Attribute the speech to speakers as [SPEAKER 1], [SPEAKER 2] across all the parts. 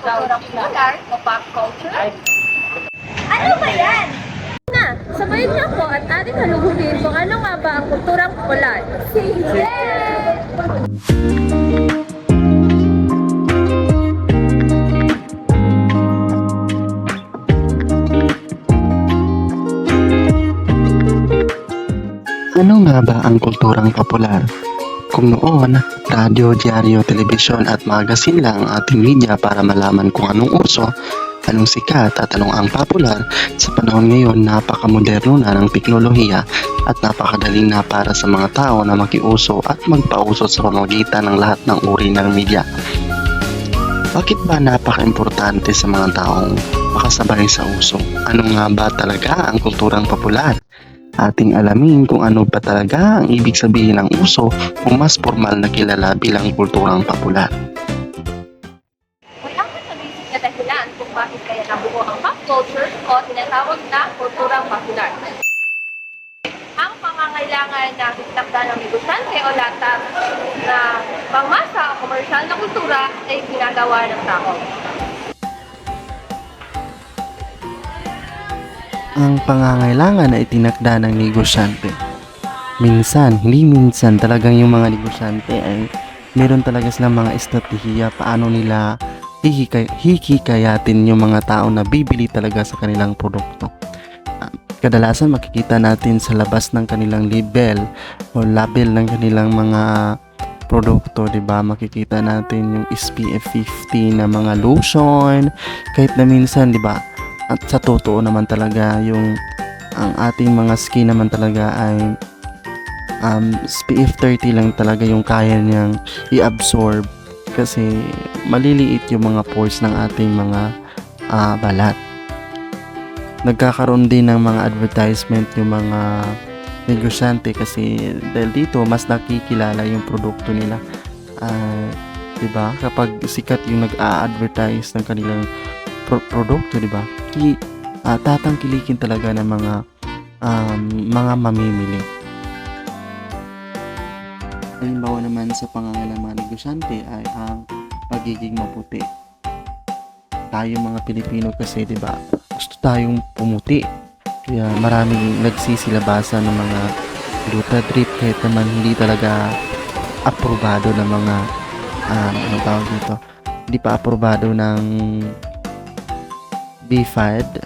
[SPEAKER 1] About? Ano ba yan? Na, sabayin niyo ako at ating haluguhin kung ano nga ba ang kulturang popular.
[SPEAKER 2] Ano nga ba ang kulturang popular? Kung noon, radyo, dyaryo, telebisyon at magazine lang ang ating media para malaman kung anong uso, anong sikat at anong ang popular, sa panahon ngayon napakamoderno na ng teknolohiya at napakadaling na para sa mga tao na makiuso at magpauso sa pamamagitan ng lahat ng uri ng media. Bakit ba napaka-importante sa mga taong makasabay sa uso? Ano nga ba talaga ang kulturang popular? Ating alamin kung ano ba talaga ang ibig sabihin ng uso o mas formal na kilala bilang kulturang popular.
[SPEAKER 1] Wala ka nabisip na dahilan kung bakit kaya nabuo ang pop culture o tinatawag na kulturang popular. Ang pangangailangan na itakda ng negosyante o latas na pangmasa o komersyal na kultura ay ginagawa ng tao.
[SPEAKER 2] Ang pangangailangan na itinakda ng negosyante. Minsan, hindi minsan talagang yung mga negosyante ay meron talaga silang mga estratehiya paano nila hihikay, hikikayatin yung mga tao na bibili talaga sa kanilang produkto. Ah, Kadalasan makikita natin sa labas ng kanilang label o label ng kanilang mga produkto, 'di ba? Makikita natin yung SPF 50 na mga lotion, kahit na minsan, 'di ba? At sa totoo naman talaga yung ang ating mga skin naman talaga ay um, SPF 30 lang talaga yung kaya niyang i-absorb kasi maliliit yung mga pores ng ating mga ah, balat. Nagkakaroon din ng mga advertisement yung mga negosyante kasi dahil dito mas nakikilala yung produkto nila. Ah, 'di ba? Kapag sikat yung nag-a-advertise ng kanilang pro- produkto, 'di ba? Ki ah, tatangkilikin talaga ng mga um, mga mamimili. Halimbawa naman sa pangangailangan mga negosyante ay ang pagiging maputi. Tayo mga Pilipino kasi, 'di ba? Gusto tayong pumuti. Kaya maraming nagsisilabasan ng mga gluta drip kahit naman hindi talaga aprobado ng mga um, ano tawag dito hindi pa aprobado ng BFAD.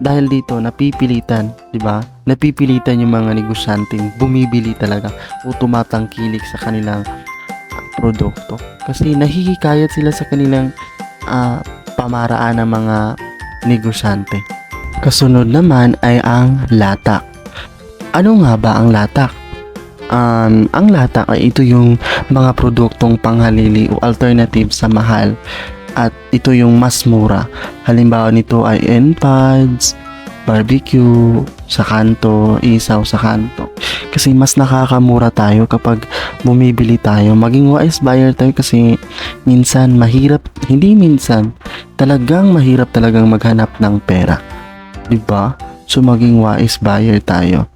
[SPEAKER 2] Dahil dito napipilitan di ba? Napipilitan yung mga negosyanteng bumibili talaga o tumatangkilik sa kanilang ah, produkto. Kasi nahihikayat sila sa kanilang ah, pamaraan ng mga negosyante. Kasunod naman ay ang latak. Ano nga ba ang latak? Um, ang latak ay ito yung mga produktong panghalili o alternative sa mahal at ito yung mas mura. Halimbawa nito ay NPads, barbecue, sa kanto, isaw sa kanto. Kasi mas nakakamura tayo kapag bumibili tayo. Maging wise buyer tayo kasi minsan mahirap, hindi minsan, talagang mahirap talagang maghanap ng pera. ba? So maging wise buyer tayo.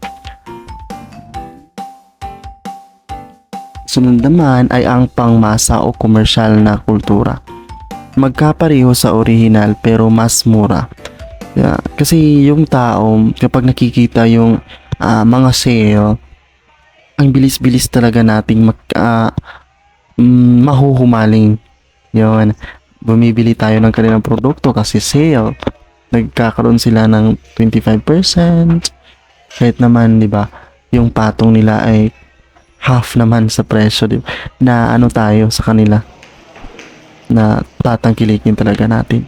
[SPEAKER 2] Sunod naman ay ang pangmasa o komersyal na kultura. Magkapareho sa original pero mas mura. Yeah, kasi yung tao, kapag nakikita yung ah, mga sale, ang bilis-bilis talaga nating mag, mm, mahuhumaling. Yun. Bumibili tayo ng kanilang produkto kasi sale. Nagkakaroon sila ng 25%. Kahit naman, di ba, yung patong nila ay half naman sa presyo, di ba? Na ano tayo sa kanila na tatangkilikin talaga natin.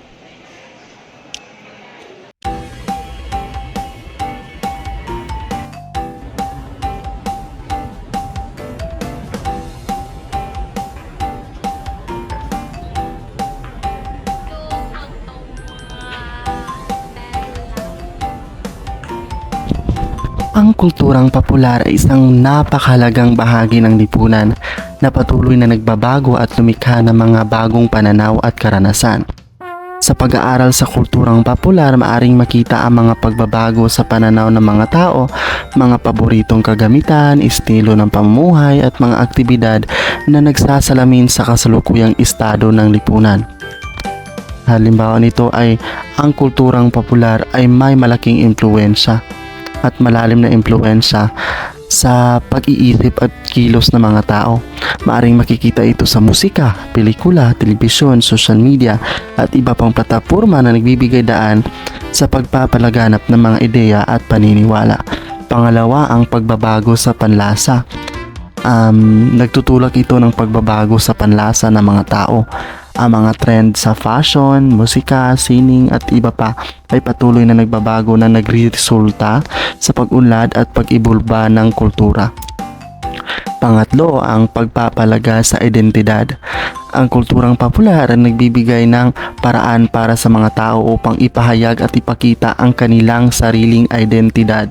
[SPEAKER 2] Ang kulturang popular ay isang napakahalagang bahagi ng lipunan na patuloy na nagbabago at lumikha ng mga bagong pananaw at karanasan. Sa pag-aaral sa kulturang popular, maaring makita ang mga pagbabago sa pananaw ng mga tao, mga paboritong kagamitan, estilo ng pamumuhay at mga aktibidad na nagsasalamin sa kasalukuyang estado ng lipunan. Halimbawa nito ay ang kulturang popular ay may malaking impluensya at malalim na impluensya sa pag-iisip at kilos ng mga tao. Maaring makikita ito sa musika, pelikula, telebisyon, social media at iba pang plataforma na nagbibigay daan sa pagpapalaganap ng mga ideya at paniniwala. Pangalawa, ang pagbabago sa panlasa. Um, nagtutulak ito ng pagbabago sa panlasa ng mga tao. Ang mga trend sa fashion, musika, sining at iba pa ay patuloy na nagbabago na nagresulta sa pag-unlad at pag-ibulba ng kultura. Pangatlo, ang pagpapalaga sa identidad. Ang kulturang popular ay nagbibigay ng paraan para sa mga tao upang ipahayag at ipakita ang kanilang sariling identidad.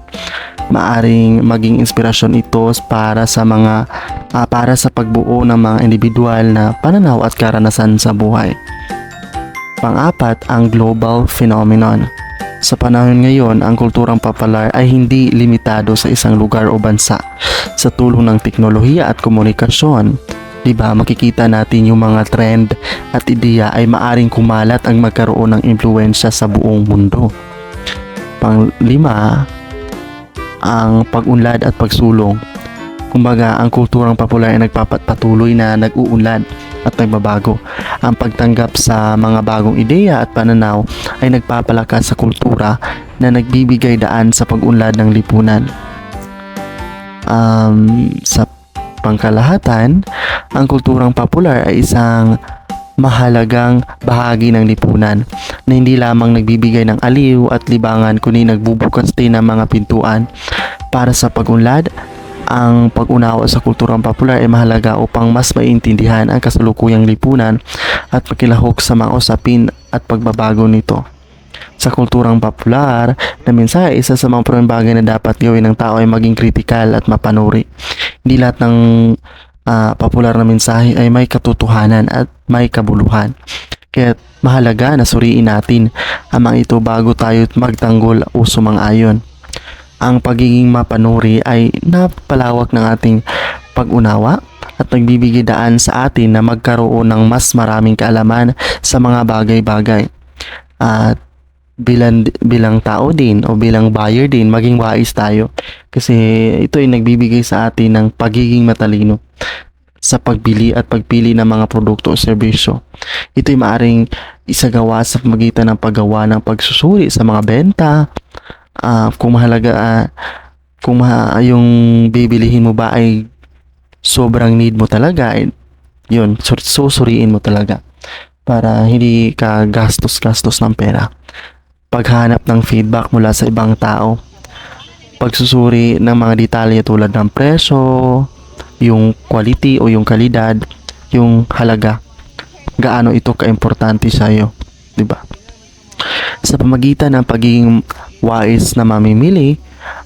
[SPEAKER 2] Maaring maging inspirasyon ito para sa mga ah, para sa pagbuo ng mga individual na pananaw at karanasan sa buhay. Pang-apat, ang global phenomenon. Sa panahon ngayon, ang kulturang popular ay hindi limitado sa isang lugar o bansa. Sa tulong ng teknolohiya at komunikasyon, 'di ba, makikita natin yung mga trend at ideya ay maaring kumalat ang magkaroon ng impluensya sa buong mundo. Panglima, ang pag-unlad at pagsulong. Kumbaga, ang kulturang popular ay nagpapatuloy na nag-uunlad at nagbabago. Ang pagtanggap sa mga bagong ideya at pananaw ay nagpapalakas sa kultura na nagbibigay daan sa pag-unlad ng lipunan. Um, sa pangkalahatan, ang kulturang popular ay isang mahalagang bahagi ng lipunan na hindi lamang nagbibigay ng aliw at libangan kundi nagbubukas din ng mga pintuan para sa pag-unlad ang pag-unawa sa kulturang popular ay mahalaga upang mas maintindihan ang kasalukuyang lipunan at makilahok sa mga usapin at pagbabago nito. Sa kulturang popular, na mensahe isa sa mga bagay na dapat gawin ng tao ay maging kritikal at mapanuri. Hindi lahat ng ah, popular na mensahe ay may katotohanan at may kabuluhan. Kaya mahalaga na suriin natin ang mga ito bago tayo magtanggol o sumang-ayon ang pagiging mapanuri ay napalawak ng ating pag-unawa at nagbibigay daan sa atin na magkaroon ng mas maraming kaalaman sa mga bagay-bagay. At bilang, bilang tao din o bilang buyer din, maging wais tayo. Kasi ito ay nagbibigay sa atin ng pagiging matalino sa pagbili at pagpili ng mga produkto o serbisyo. Ito ay maaring isagawa sa pamagitan ng paggawa ng pagsusuri sa mga benta, Ah, kung mahalaga ah, kung ma- yung bibilihin mo ba ay sobrang need mo talaga ay yun sur- susuriin mo talaga para hindi ka gastos-gastos ng pera. Paghanap ng feedback mula sa ibang tao pagsusuri ng mga detalye tulad ng presyo yung quality o yung kalidad yung halaga gaano ito kaimportante sa iyo di ba? Sa pamagitan ng pagiging wais na mamimili,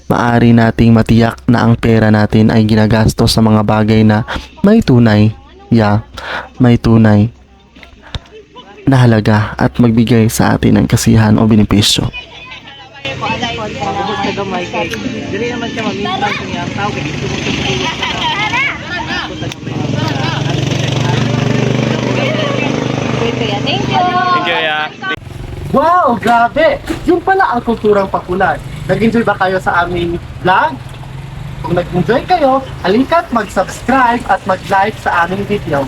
[SPEAKER 2] maari nating matiyak na ang pera natin ay ginagastos sa mga bagay na may tunay, yeah, may tunay na halaga at magbigay sa atin ng kasiyahan o benepisyo.
[SPEAKER 3] Dili naman siya mamintang tao
[SPEAKER 2] Wow, grabe! Yung pala ang kulturang popular. Nag-enjoy ba kayo sa aming vlog? Kung nag-enjoy kayo, halika't mag-subscribe at mag-like sa aming video.